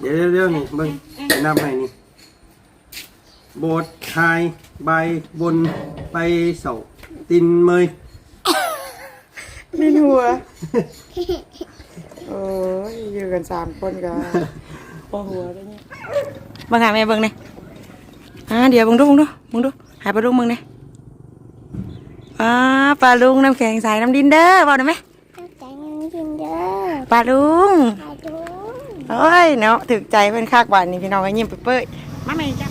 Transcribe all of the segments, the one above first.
เดี๋ยวเดี๋ยวเดี๋ยวนี่เบิ่งแนะนำให้นี่โบสถ์ไฮใบบนไปเสาตินเมยลิ้นหัว โอ้ยอยู่กันสามคนกันปอหัวได้เนี่ยเบิ่งหาแม่เบิ่งนี่อ่าเดี๋ยวเบิ่งดูเบิ่งดูเบิ่งดูหายปลาลุงเบิ่งนี่อ่าปลาลุงน้ำแข็งใสน้ำดินเด้อบอกได้ไหมตั้งใจยังกินเด้อปลาลุงไปดู โอ้ยเนาะถึกใจเพิ่นคากบานนี่พี่น้องก็ยิ้มเปื่อยๆมาแม่จ้ะ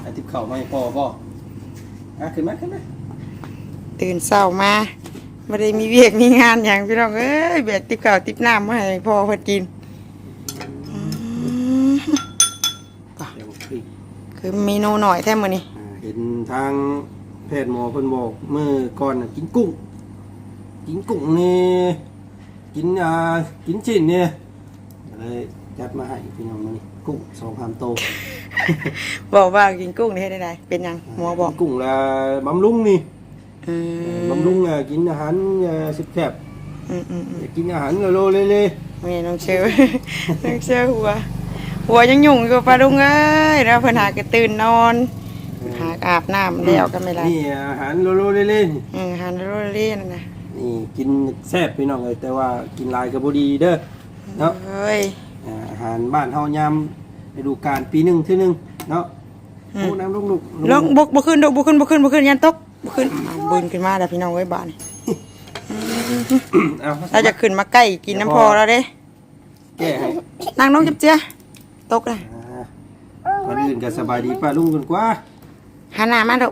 ไอติบเข่าไม่พอบ่อะขึ้นมาขึ้นมาตื่นเช้ามาไม่ได้มีเวียกมีงานอย่างพี่น้องเอ้ยแบกติ๊บข้าวติ๊บน้ำมาให้พ่อเพิ่นกินอืมเดี๋ยวอีกคือเมนูหน่อยแท้มื้อนี้อ่าเห็นทางแพ ทย์หมอเพิ่นบอกเมื่อก่อนน่ะกินกุ้ง กินกุ้งนี่กินอ่ากินชิ้นเนี่ยก็เลยจัดมาให้พี่น้องมานี่กุ้งสองพันโตบอกว่ากินกุ้งนี่ให้ได้ๆเป็นหยังหมอบอกกุ้งละบำรุงนี่อืมบำรุงอะกินอาหารอ่าสิบแคบอืมอืมอืมกินอาหารโลๆเล่แม่น้องเชอน้องเชอหัว หัวยังยุ่งอยู่ปลาลุงเอ้ยแล้วเพิ่นหากระตื่นนอน ๆหาอาบน้ำแล้วก็ไม่ไรนี่อาหารโลๆเล่ๆนี่อืมหันโรเล่นนนะนี่กินแซ่บพี่น้องเลยแต่ว่ากินหลายก็บ่ดีเด้อเนาะเฮ้ย อ่าอาหารบ้านเฮายามฤดูกาลปีหนึงเทื่อหนึงเนาะอืม โอ้น้ำลูกๆลงบกบกขึ้นดอกบกขึ้นบกขึ้นบกขึ้นยันตกบกขึ้นอ่าบืนขึ้นมาแล้วพี่น้องไว้ยบ้านนี่เอาเราจะขึ้นมาใกล้กินน้ำพอแล้วเด้แก้ให้นั่งน้องเจ็บเจียตกเลยอ่าก่อนอื่นก็สบายดีป้าลุงกันกว่า หันหน้ามาดู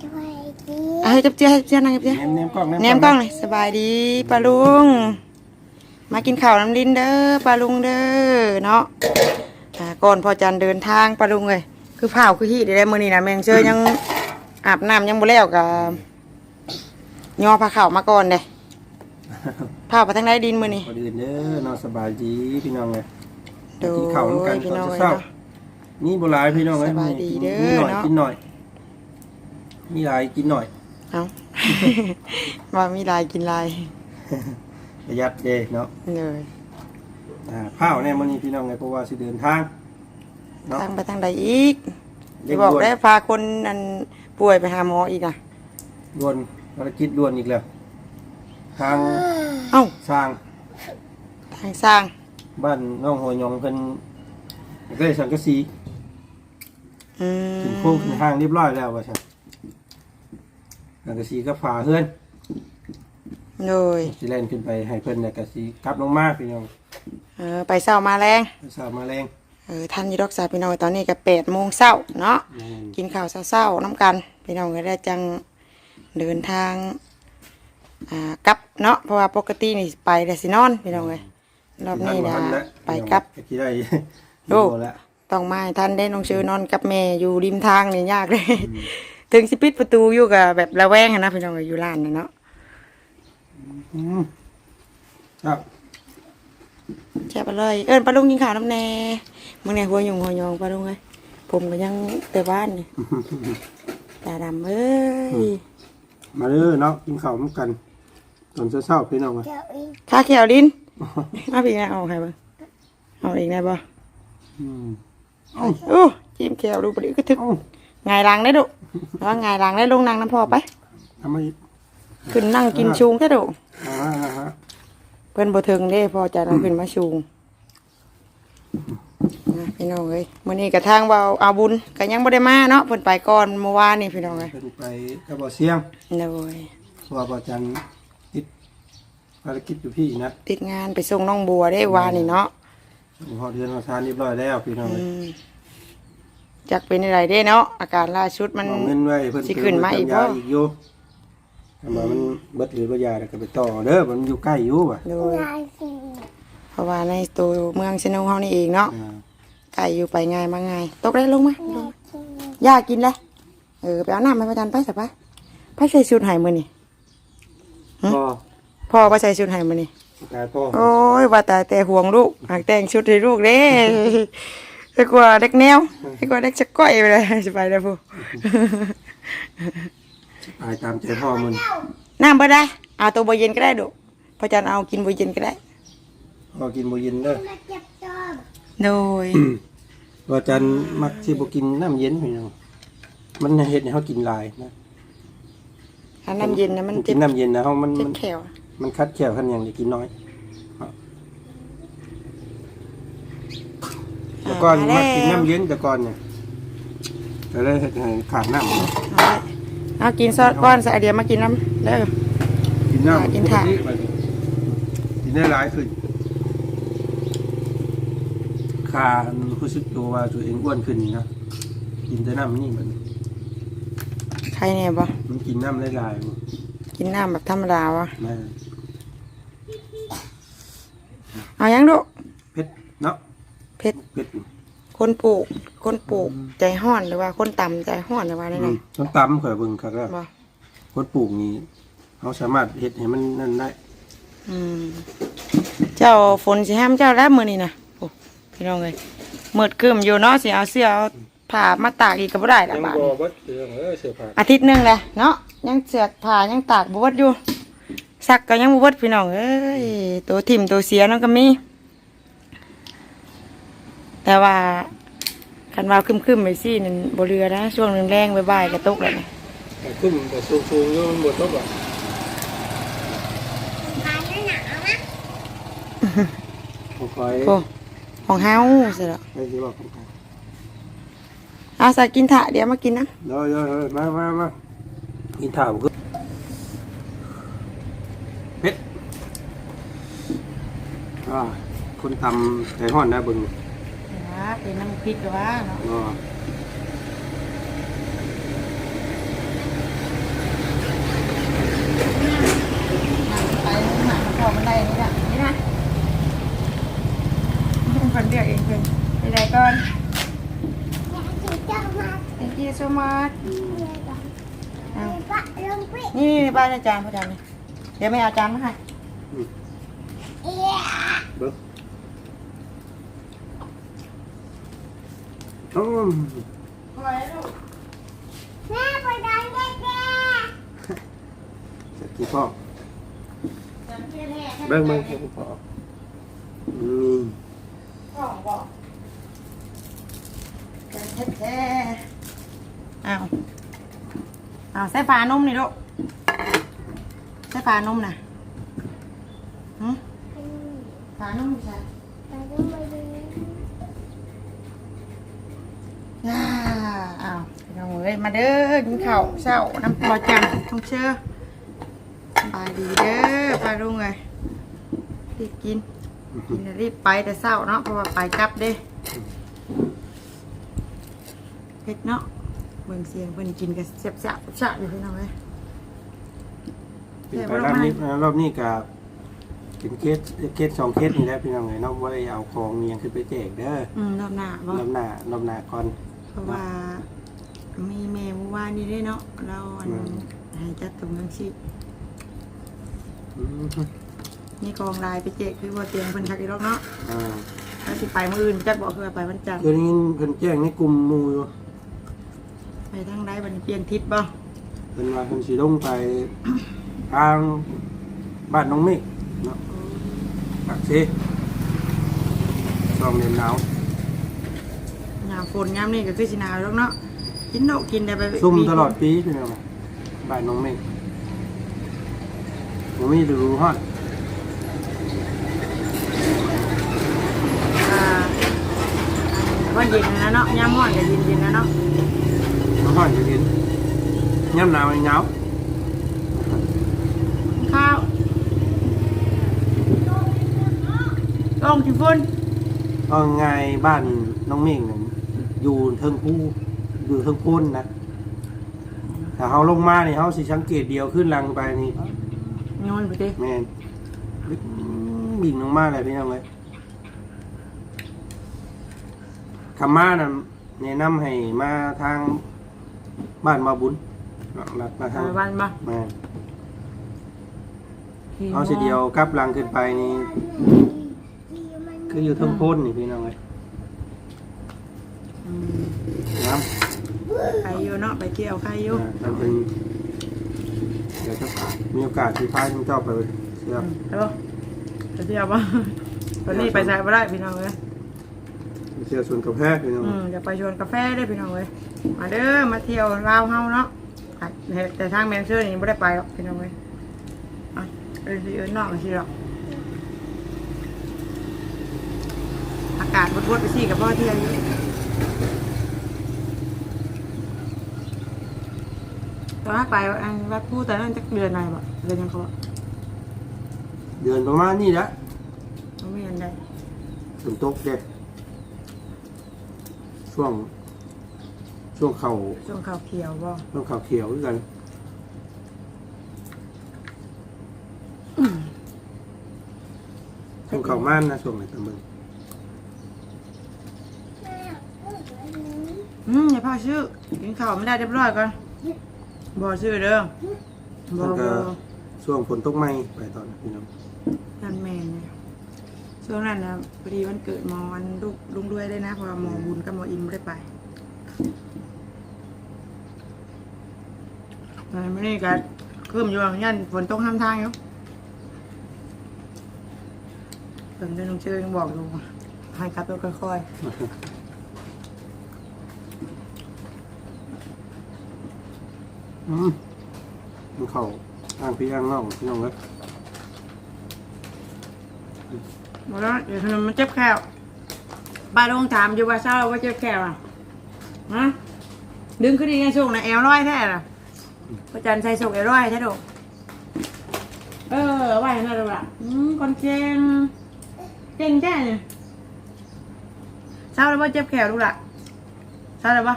สวัสดีเอาให้เจ็บเจียให้เจ็บเจียนั่งเจ็บเจียแนมแนมกล้องแนมกล้องเลยสบายดีปลาลุง มากินข้าวน้ำดินเด้อปลาลุงเด้อเนาะอ่าก่อนพอจันเดินทางปลาลุงเลยคือผ้าวคือฮีดได้มื้อนี้นะแมงเชยยังอาบน้ำยังบ่แล้วกับย่อผ้าขาวมาก่อนเด้ผ้าไปทางไหนดินมื้อนี้ก่อนอื่นเด้อนอนสบายดีพี่น้องเลยโดกินข้าวนำกันพี่ตน้อองนเอ้ยเช้าเนาะๆนี่บ่หลายพี่น้องเอ้ยสบายดีเด้อมีหน่อยเนาะ กินหน่อยมีหลายกินหน่อยเอาว่ามีลายกินลายประหยัดเด้เนาะเลยอ่าข้าวแน่มื้อนี้พี่น้องไงเพราะว่าสิเดินทางเนาะทางไปทางใดอีกเร่จะงบอกด่วนได้พาคนนันป่วยไปหาหมออีกอะ ด่วนภารกิจด่วนอีกแล้วทางเอ้าสร้างทางสร้างบ้านน้องหัวยองเพิ่นก็เลยสังกะสี อืมขึ้นโค้งขึ้นห้างเรียบร้อยแล้วว่าซั่นสังกะสีก็ฝาเฮือนเลยสิแล่นขึ้นไปให้เพิ่นน่ะกะสีกลับลงมาพี่น้องเออไปเศร้ามาแรงสาวมาแรงเออท่านอยีดอกสาพี่น้องตอนนี้ก็แปดโมงเช้าเนาะอืมกินข้าวเช้าๆน้ำกันพี่น้องก็ได้จังเดินทางอ่ากลับเนาะเพราะว่าปกตินี่ไปแต่สินอนพี่น้องเลยรอบนี้นะทัแล้วไปกลับก็สิได้โอ้ดูแล้ว ต้องมาให้ท่านได้น้องเชอนอนกับแม่อยู่ริมทางนี่ยากเลย ถึงสิปิดประตูอยู่กับแบบระแวงอะนะพี่น้องก็อยู่ร้านนะเนาะอืมครับแช่บไปเลย เอิญปลาลุงกินข้าวน้ำแน่มึงเนี่ยหัวหยงหัวยองปลาลุงเลยผมก็ยังแต่บ้านนี่ตาดำเอ้ยมาเด้อเนาะกินข้าวนํกัน ตอนเช้าๆพี่น้องอะเดี๋ยวอีกข้าเขียวดินเอาอีกนะเอาใครบ้างเอาอีกนะบ่อืม โอ้จิ้มเขียวดูปดิก็ถึกเอ้าไงายหลังได้ดุแล้วไงายหลังได้ลงนั่งน้ำพอไปทำไมขึ้นนั่งกินชูงแค่ดุอ่าฮะเพิ่นบ่ถึงเด้พอจะนั่งขึ้นมาชูงนะพี่น้องเอ้ยมื้อนี้กระทางเว่าเอาบุญก็ยังบ่ได้มาเนาะเพิ่นไปก่อนเมื่อวานนี่พี่น้องเอ้ยเพิ่นไปกระบอกเสียงโดยเพราะว่าบ่จันติดภารกิจอยู่พี่นะติดงานไปส่งน้องบัวได้วานนี่เนาะ พอเดือนพอทานเรียบร้อยแล้วพี่น้องอืมจักเป็นอะไรเด้เนาะอาการล่าสุดมัน เอาเงินไว้เพิ่นสิขึ้นมาอีกบ่เติมยาอีกอยู่ถ้าว่ามันเบิดหรือบ่ยาแล้วก็ไปต่อเด้อมันอยู่ใกล้อยู่ว่ะโดยยายสิเพราะว่าในตัวเมืองชะโนเฮานี่เองเนาะอ่าไก่อยู่ไปง่ายมาง่ายตกได้ลงมาลงยายกินย่ากินเลยเออไปเอาน้ำให้พระจันทร์ไปสับไปไปใส่ชุดไห้มือนี่พ่อพ่อไปใส่ชุดไห้มือนี่ กายพ่อโอ้ยว่าแต่แต่ห่วงลูกหากแต่งชุดให้ลูกเด้ดีกว่าเด็กแนวดีกว่าเด็กจะก้อยไปเลยจะไปแล้วพูตายตามใจพ่อมันโน้ำบ่ได้เอาตัวบ่เย็นก็ได้ดุพอจันเอากินบ่เย็นก็ได้พอกินบ่เย็นเด้อมาจับจอมโดยว่าจันมักสิบ่กินน้ำเย็นพี่น้องมันเฮ็ดให้เฮากินหลายนะถ้าน้ำเย็นนะมันกิเจ็บนน้ำเย็นนะเฮามันเจ็มับนแขว มันคัดแขวคันอย่างนี้กินน้อย แต่ก่อนมากินน้ำเย็นแต่ก่อนเนี่ยแต่เลยเฮ็ดให้ขาดน้ำเอาไว้เอากินซอสก้อนใส่เดียวมากินน้ำเด้อ กินน้ำกินถ่าน ปกติไปกินได้หลายขึ้นขารู้สึกตัวว่าตัวเองอ้วนขึ้นนี่นะกินแต่น้ำนี่มันใครเนี่ยบ่มันกินน้ำได้หลายบ่กินน้ำแบบธรรมดาวะแม่ เอายังดุเพชรเนาะเพชรเพชรคนปลูก คนปลูกใจห้อนหรือว่า คนต่ำใจห้อนหรือว่าได้ไงต้องตำข่อยเบิ่งครับว่าบ่คนปลูกนี่เขาสามารถเฮ็ดให้มันนั่นได้ อืม เจ้าฝนสิห้ามเจ้าแล้วมื้อนี้นะโอ้พี่น้องเอ้ยมืดครึ้มอยู่เนาะสิเอาเสื้อเอาผ้ามาตากอีกก็บ่ได้ละยังบาดบ่นี้เบิดเรื่องเออเสื้อผ้าอาทิตย์หนึงแหละเนาะยังเสื้อผ้ายังตากบ่เบิดอยู่ ซักก็ยังบ่เบิดพี่น้องเอ้ยตัวทิ่มตัวเสียนั่นก็มี แต่ว่าคันว่าครึมๆไปซี่นั่นบ่เรือนะช่วงแรงๆบ่ายๆก็ตกแล้วนะแต่ขึ้นแต่สูงๆอยู่มันบ่ตกอะทานแล้วหนาวนะผมคอยโอ้ของเฮาสิละไปสิบอกผมคอยเอาใส่กินถะเดี๋ยวมากินนะเดี๋ยวๆๆมามามากินข้าวคือ เพชรอ่าคนทำใจฮ้อนนะเบิ่งเป็นน้ำพริกก็ว่าเนาะเนาะไปหนักพอมันได้นี่นะนี่นะคนเรียกเองเป็นไปไหนก่อนอยากกินจอมมา thank you so much เรียกก่อนเอาไปปะลงไปนี่นี่บ้านอาจารย์พ่อจารย์นี่ เดี๋ยวไม่เอาจานมาให้เบิ่งอืมแม่ไปดังเด็กเสร็จที่พ่อเบิ่งเบิ่งที่พ่ออืมพ่อบอกแท้ๆเอาเอาใส่ฝานมนี่ลูก ใส่ฝานมน่ะหืมๆฝานมใส่ไปดูไปดูอ่าอ้าวพี่น้องเอ้ยมาเด้อกินข้าวเช้าน้ำปลาจันต้องเชื่อสบายดีเด้อปลาลุงเอ้ยรีบกินกินแล้วรีบไปแต่เช้าเนาะเพราะว่าไปกลับเด้เผ็ดเนาะเบิ่งเสียงเพิ่นกินกันแซ่บๆแซ่บๆอยู่พี่น้องเอ้ย เป็นไปรอบนี้รอบนี้กับเป็นเคสเคสสองเคสนี่แหละพี่น้องไงน้องว่าได้เอาของเมียงขึ้นไปแจกเด้ออืมรอบหน้าบ่รอบหน้ารอบหน้าก่อน เพราะว่า มีแม่เมื่อวานนี้ได้เนาะเราอันอืม ให้จัดตรงนั้นชีพอืมนี่กองลายไปเจกคือว่าเตรียมเพิ่นคักอีกรอบเนาะอ่าแล้วสิไปมื้ออื่นจัดบอกคือว่าไปวันจันทร์คือได้ยินเพิ่นแจ้งในกลุ่มหมู่อยู่ไปทางใดบัดนี้เปลี่ยนทิศบ่เพิ่นว่าเพิ่นสิลงไป ทางบ้านน้องเมฆเนาะปากเซซองเดือนหนาวยามฝนยามนี้ก็คือสิหนาวแล้วเนาะกินเนาะกินได้ไปซุ่มตลอดปีพี่น้องบ้านน้องเมฆบ่มีฤดูร้อนอ่าว่าเย็นนะเนาะยามร้อนก็เย็นๆนะเนาะร้อนจะเย็นยามหนาวหนาว ข้าว ลงที่ฝุ่นเอาไงบ้านน้องเมฆนั่นอยู่เทิงภูอยู่เทิงพ้นนะถ้าเฮาลงมานี่เฮาสิสังเกตเดียวขึ้นหลังไปนี่นอนไปดิแม่นบิ่งลงมาเลยพี่น้องเลยคำมาน่ะแนะนำให้มาทางบ้านมาบุญเนาะลัดมาทางไปวันบ่แม่นเอาสิเดียวกลับหลังขึ้นไปนี่ คืออยู่เทิงพ้นนี่พี่น้องเลยอืมน้ใครอยู่เนาะไปเที่ยวใครอำยู่อ่ามันเป็นเดี๋ยวครับมีโอกาสที่พาท่านเจ้าไปเชื่อเดี๋ยวจะเที่ยวบ่ตอนนี้ไปใส่บ่ได้พี่น้องเอ้ยไปเชื่อส่วนกาแฟพี่น้องอืมอย่าไปชวนกาแฟได้อพี่น้องเอ้ยมาเด้อมาเที่ยวลาวเฮาเนาะอะแต่ทางแมนเชอร์นี่ไม่ได้ไปหรอกพี่น้องเอ้ยอะเออสิเอิ้นนอกสิหรอกอา กาศบดๆไปสิกับพ่อเที่ยวอยู่ตอนนั้นไปอันวัดพูดแต่นั้นจักเดือนไหนบ่เดือนยังเขาบอกเดือนประมาณนี้แหละเขาไม่เห็นได้ฝนตกเด็ดช่วง ช่วงเข่าช่วงขาวเขียวบ่ช่วงเข่าเขียวด้วยกันช่วงเข่าม่านนะช่วงไหนตะมึง อืมอย่าพาชื่อกินข้าวไม่ได้เรียบร้อยก่อนบ่ชื่อเด้อบ่แล้วก็บ่ช่วงฝนตกไหมไปตอนนั้นพี่น้องนั่นแม่นเลยช่วงนั้นนะพอดีวันเกิดหมอวันลูกลุงด้วยได้นะเพราะว่าหมอบุญกับหมออิมไม่ได้ไปแต่ไม่ได้กันคืมอยู่อย่างยันฝนตกห้ามทางอยู่เพิ่งได้ลงเชื่อยังบอกอยู่ให้กลับตัวค่อย อืมมันเข่าอ้างพี่อ้างน้องพี่น้องเลยๆบอกแล้วเดี๋ยวมันเจ็บแขวป้าลงถามอยู่ว่าเช้าว่าเจ็บแขวอะฮะดึงขึ้นอีกในช่วงนะแอลร้อยแท้ล่ะพระจันทร์ใส่ส่งแอลร้อยแท้ดูเออไหวนั่นเลยล่ะอืมคนเก่งเก่งแค่เนี่ยเช้าแล้วว่าเจ็บแขวลูกล่ะเช้าแล้วปะ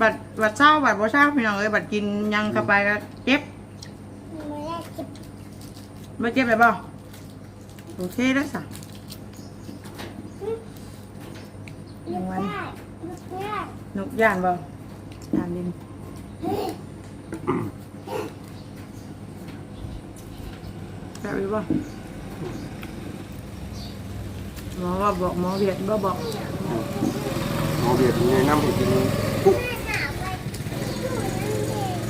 บัดบัดเช้าบัดบ่เช้าพี่น้องเอ้ยบัดกินยังเข้าไปก็เจ็บไม่ได้เก็บบ่เจ็บเลยบ่โอเคแล้วสะลูกได้ลูกได้นกย่านบ่ย่านดินแบบนี้บ่หมอว่าบอกหมอเวียดบ่บอกหมอเบียดแนะนำให้กินกุ๊ก หนาไปดูนั่นเอง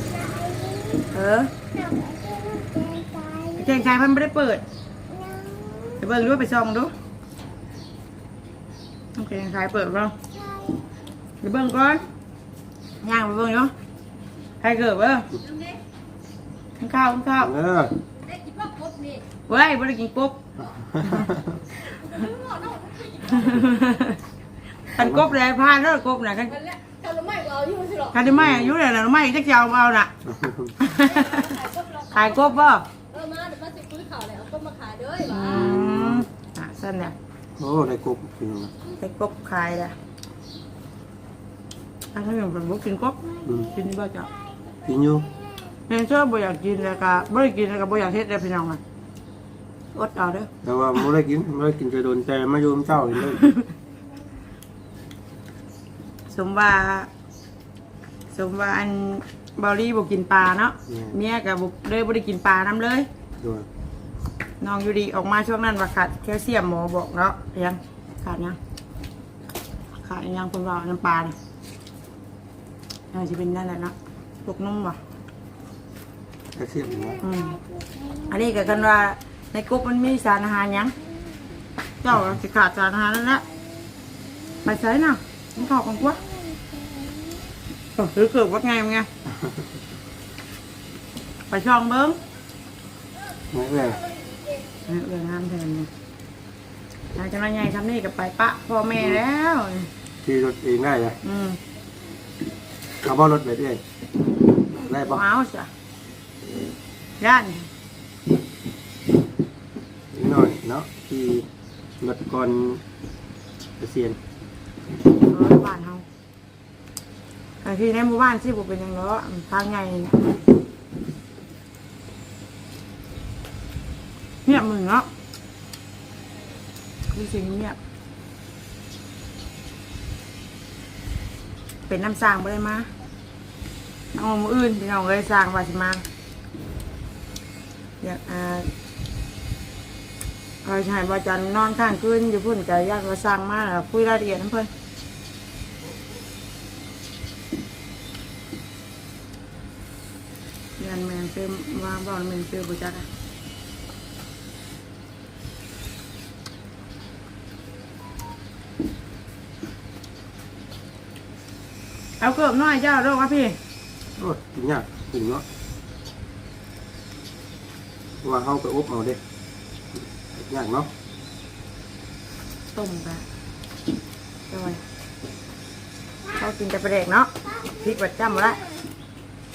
เออหนาไกงใจงชายพิ่นไม่ได้เปิดน้องไปเบิ่งดูไปส่องดูต้องแกงชายเปิดบ่ชายไปเบิ่งก่อนย่างไปเบิ่งอยู่ใครเกิดเบ่กินข้าวกินข้าวเออเว้ยบ่ได้กินปุ๊บคันกบเลยพานแล้วกบน่ะคัน อาอยู่สิหรอกคันที่ไม่อายุเลยน่ะไม่จักจะเอาเอาน่ะ ขายกบบ่เออมาเดี๋ยวมาสิคุยข่าวเลยเอาต้มมาขายเด้ออืว่ะมอะสั้นเนี่ยโอ้ได้กุ๊กพี่น้องนะไปกบขายละถ้าเขาอย่างเป็นบุกินกบอืมกินบ่จ้ะกินอยู่แม่เชื่อบ่อยากกินแล้วก็บ่ได้กินแล้วก็บ่อยากเฮ็ดเลยพี่น้องอะอดเอาเด้อแต่ว่าไม่ได้กินไม่ได้กินจะโดนแต่มาโยมเจ้าอีกเลยสมว่า สมว่าอันบอรี่บ่กินปลาเนาะเมียก็บ่เลยบ่ได้กินปลานํเลยด้วยน้องอยู่ดีออกมาช่วงนั้นว่าขาดแคลเซียมหมอบอกเนาะเรียนขาดยังขาดอีหยังคนว่าน้ำปลาเนี่ยน่าจะเป็นนั่นแหละเนาะพวกนุ่มว่ะแค่เสียบหัวอืมอันนี้ก็กันว่าในกบมันมีสารอาหารหยังเจ้าสิขาดสารอาหารนั่นแหละไปใส่น่ะมันเข้ากันกว่า เออหรือเกิดว่าไงมึงไงไปช่องเบิ้งไม่เลยเออเอองามแทนเนี่ยหลังจากนั้นไงทำนี่กับไปปะพ่อแม่แล้วขี่รถเองได้เลยอืมเอาบ่รถไปเองได้ปะเอาจ้ะย่านนิดหน่อยเนาะขี่รถก่อนเกษียณเออบ้านเฮา ไอ้ที่ในหมู่บ้านสิบุเป็นยังเนาะทางไงเนี่ยเงียมึงเนาะคือสิ่งเงียเป็นน้ำสร้างบ่ได้มาเอามืออื่นพี่น้องเลยสร้างว่าสิมาอยากอ่าคอยชายบาจันนอนข้างคืนอยู่พุ่นก็อยากว่าสร้างมาคุยรายละเอียดน้ำเพิ่นเรียน แม่งเติมวางบ่อนแมงเติมบุจักอะเอาเกือบน้อยเจ้าโรควะพี่โอ้ยกินยากกินเนาะว่าเฮาไปอบเอาเด้ยากเนาะต้มกันโดยเขากินแต่ปลาเด็กเนาะพริกประจำหมดละ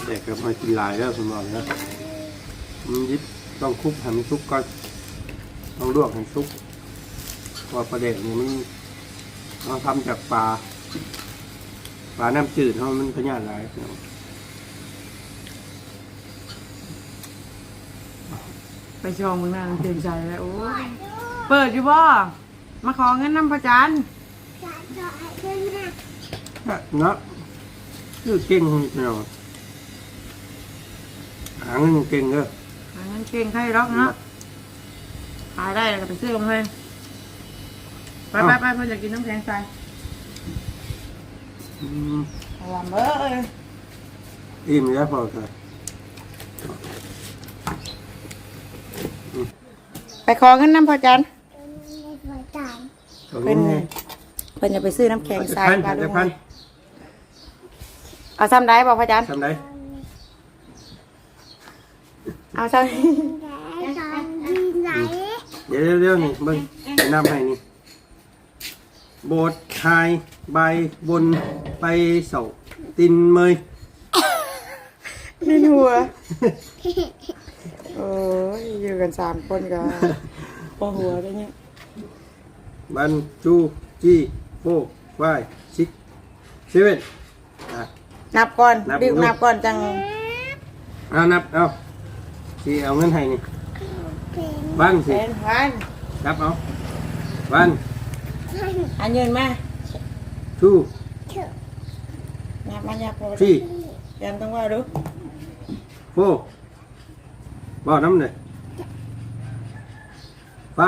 เด็กก็มากินหลายแล้วคุณบอกนะมันยิบต้องคลุกให้มันสุกก่อนต้องลวกให้สุกเพราะว่าปลาเด็กนี่มันเราทำจากปลาปลาน้ำจืดเพราะมันพยาธิหลายเนาะไปชมมึงหน้าเต็มใจแล้วโอ้ยเปิดอยู่บ่มาขอเงินน้ำประจันจะจะให้เพื่อนนะเนาะคือเก่งเนาะ หาเงินเก่งเด้อหาเงินเก่งใครหรอกเนาะขายได้แล้วก็ไปซื้อมาเลยไปไปไปเพื่อนจะกินน้ำแข็งใส่อืมเอาลำเบ้ออิ่มแล้วพอค่ะไปขอเงินน้ำประจันเป็นในหัวใจเอาเป็นไงเพิ่นจะไปซื้อน้ำแข็งใส่พันปลาเดี๋ลูยวกพันเอาซ้ำได้บ่ประจันทำได้ เอาซ้แต่ตอนดีไหนเดี๋ยวเดี๋ยวเดี๋ยวนี่เบิ่งแนะนำให้นี่โบดไฮใบบนไปเสาตินเมยำนี่หัวโอ้ยอยู่กันสามคนก็พอหัวได้เนี่ยบันจูจีโฟไฟซิกเซเว่นอะนับก่อนนับดึกลูกนับก่อนจังเอานับเอา สิเอาเงินให้นี่เป็นวันสิเป็นพันนับเอาวันอันยืนมาทูเถื่อนับมานับพอทรียันต้องว่าดูโฟบ่น้ำเลยไฟ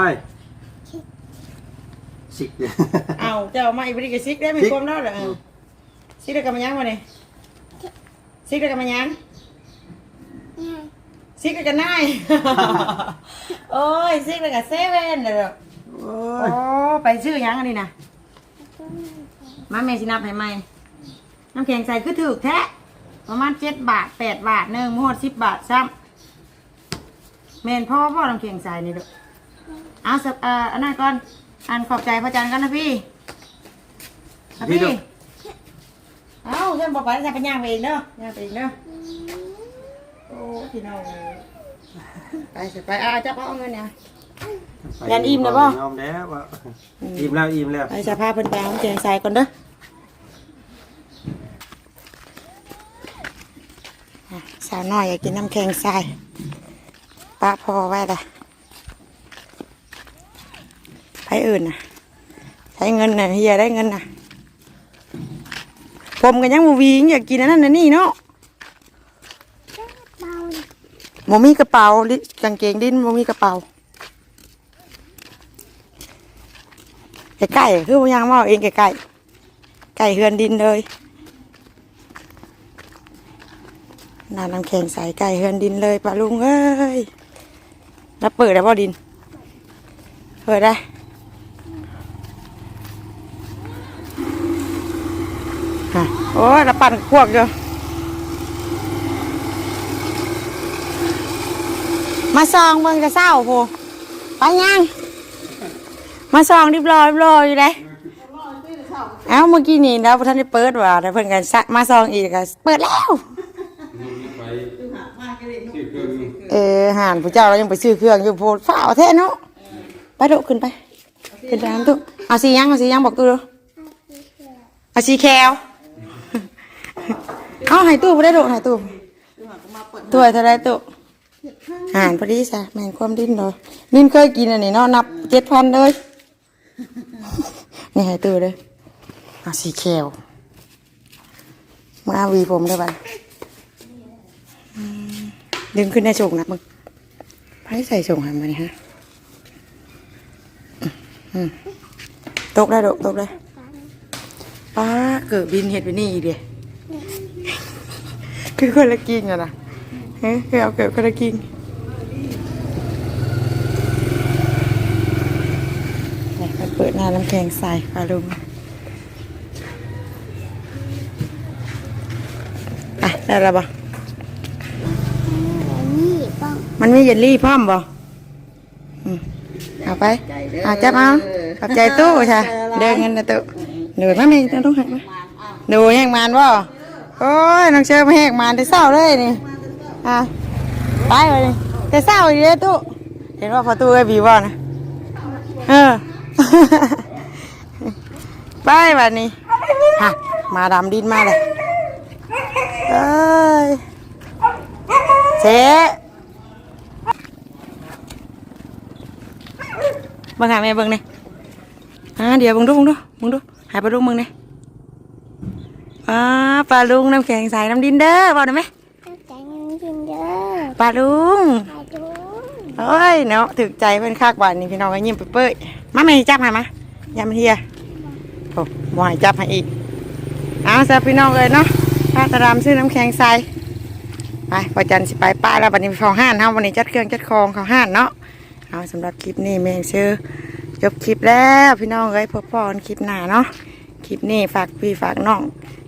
สิกเนี่ยเอาเจ้ามาอีบริกซิกได้ไหมซิกความรอดเหรอเออซิกได้กับมันยังวะเนี่ยซิกได้กับมันยังเนี่ย ซิกได้กับนายโอ้ยซิกได้กับเซเว่นเด้อโอ้โอ้ยไปชื่อยังอันนี้นะมาเมสินับให้ไหมน้ำแข็งใส่คือถูกแท้ประมาณเจ็ดบาทแปดบาทหนึ่งหมดสิบบาทซ้ำเมนพ่อพ่อน้ำแข็งใส่นี่ลูกเอาสักเอ่ออันนั้นก่อนอันขอบใจพระจันทร์กันนะพี่นะพี่เอาเช่นบอกไปจะไปย่างไปเองเด้อย่างไปเองเด้อ โอ้พี่น้องไปสิไปเอาจับเอาเงินเนี่ย ยันอิ่มเลยบ่ ยอมแล้วว่าอิ่มแล้วอิ่มแล้วไปสภาพเพิ่นไปเอาน้ำแข็งใส่ก่อนเด้ออะสาวน้อยอยากกินน้ำแข็งใส่ป้าพอไว้ละไปอื่นน่ะ ใช้เงินน่ะเฮียได้เงินน่ะ ผมกันยังบูวีอยากกินอันนั้นอันนี่เนาะ เบา โมมีกระเป๋าลิกางเกงดิ้นโมมีกระเป๋าไก่ๆคือพยังว่าเองไก่ไก่ไก่เฮือนดินเลยน้ำน้ำแข็งใสไก่เฮือนดินเลยปลาลุงเอ้ยแล้วเปิดได้บ่ดิน เปิดได้ โอ้ยแล้วปั่นพวกเดียว มาซองเบิ่งจะเศร้าโพไปยังมาซองรีบร้อยรีบร้อยอยู่เลยเอ้าเมื่อกี้นี่แล้วท่านได้เปิดว่ะแต่เพิ่นกันมาซองอีกก็เปิดแล้วเออห่านผู้เจ้าเรายังไปซื้อเครื่องอยู่โพดฝ้าวแท้เนาะไปดุขึ้นไปขึ้นไปน้ำตุเอาสียังเอาสียังบอกตู้ดูเอาสีแควเอาใหายตู้ไปได้ดุใหายตู้ตู้เท่าไรตู้ หานพอดีสะแมงความดิ้นเลยดิ้นเคยกินอันนี้เนาะนับเจ็ดพันเลยนี่ใหายตู้เลยอาสีแควมาวีผมได้ปะดึงขึ้นในส่งนะมึงไพ่ใส่ส่งหันมาเนี่ยฮะอืมตกได้ดอกตกได้ป้าเกิดบินเห็ดไปนี่เดียคือคนละกินกันนะนะ กิงเนี่ยไปเปิดหน้าน้ำแข็งใส่ปลาลุงอะได้แล้วบ่นี่ป้องมันมีเยลลี่พร้อมบ่อืมเอาไปเอาจับเอาขอบใจตู้ใช่เดินเงินนะตู้เดินมาเมงต้องหักมาดูแหงมันบ่โอ้ยน้องเชื่อมาแหงมันแต่เศร้าเลยนี่ อะไปเลยแต่เศร้าอยู่เลยตู้เห็นว่าพอตู้ไอ้บีบ่นะเออไปบัดนี้ฮะมาดำดินมาเลยเอ้ยเจ๊บิ่งหาแม่เบิ่งนี่อ่าเดี๋ยวเบิ่งดูเบิ่งดูเบิ่งดูหายปลาลุงเบิ่งนี่อ่าปลาลุงน้ำแข็งใส่น้ำดินเด้อบอกได้ไหม ปลาลุงไปดูโอ้ยเนาะถึกใจเพิ่นคักบาดนี่พี่น้องก็ยิ้มเปื้อยๆมาแม่จับให้มายามเฮียโอ้บ่ให้จับให้อีกเอาซะพี่น้องเอ้ยเนาะถ้าตะรามซื้อน้ำแข็งใส่ไปพอจันทร์สิไปป้าแล้วบัดนี้ไปเข้าห้านเฮาวันนี้จัดเครื่องจัดคองเข้าห้านเนาะเอาสำหรับคลิปนี้แม่งชื่อจบคลิปแล้วพี่น้องเอ้ยพบพ่อกันคลิปหน้าเนาะคลิปนี้ฝากพี่ฝากน้อง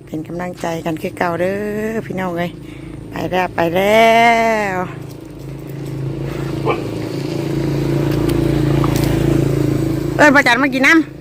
เป็นกำลังใจกันคือเก่าเด้อพี่น้องเอ้ย ไปแล้วไปแล้วเอ้ยประจันมากินน้ำ